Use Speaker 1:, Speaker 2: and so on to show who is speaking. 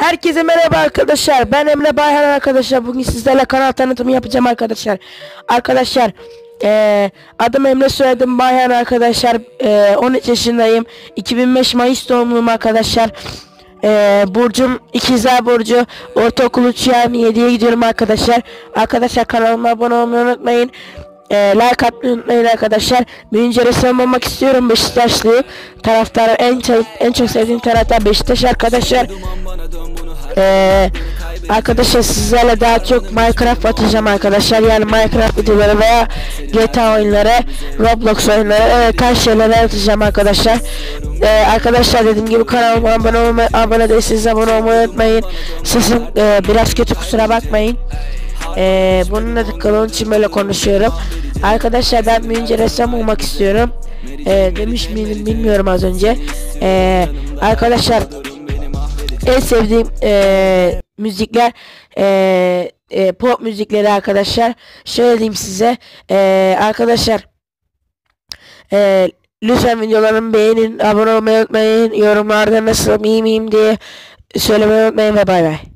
Speaker 1: Herkese merhaba arkadaşlar. Ben Emre Bayhan arkadaşlar. Bugün sizlerle kanal tanıtımı yapacağım arkadaşlar. Arkadaşlar eee adım Emre soyadım Bayhan arkadaşlar. Eee 13 yaşındayım. 2005 Mayıs doğumluyum arkadaşlar. Eee Burcum İkizler Burcu. Ortaokul 3 yani 7'ye gidiyorum arkadaşlar. Arkadaşlar kanalıma abone olmayı unutmayın. Eee like atmayı unutmayın arkadaşlar. Büyünce ressam olmak istiyorum. Beşiktaşlıyım. Taraftarı en çok, en çok sevdiğim taraftar Beşiktaş arkadaşlar. Ee, arkadaşlar sizlerle daha çok Minecraft atacağım arkadaşlar. Yani Minecraft videoları veya GTA oyunları Roblox oyunları evet her şeyleri atacağım arkadaşlar. Ee, arkadaşlar dediğim gibi kanalıma abone olmayı abone değilseniz abone olmayı unutmayın. Sesim e, biraz kötü kusura bakmayın. Ee, bununla da kanalın için böyle konuşuyorum. Arkadaşlar ben büyünce ressam olmak istiyorum. Ee, demiş miydim bilmiyorum az önce. Ee, arkadaşlar en sevdiğim eee, müzikler eee, eee, pop müzikleri arkadaşlar. Şöyle diyeyim size eee, arkadaşlar eee, lütfen videolarımı beğenin, abone olmayı unutmayın, yorumlarda nasıl iyi miyim diye söylemeyi unutmayın ve bay bay.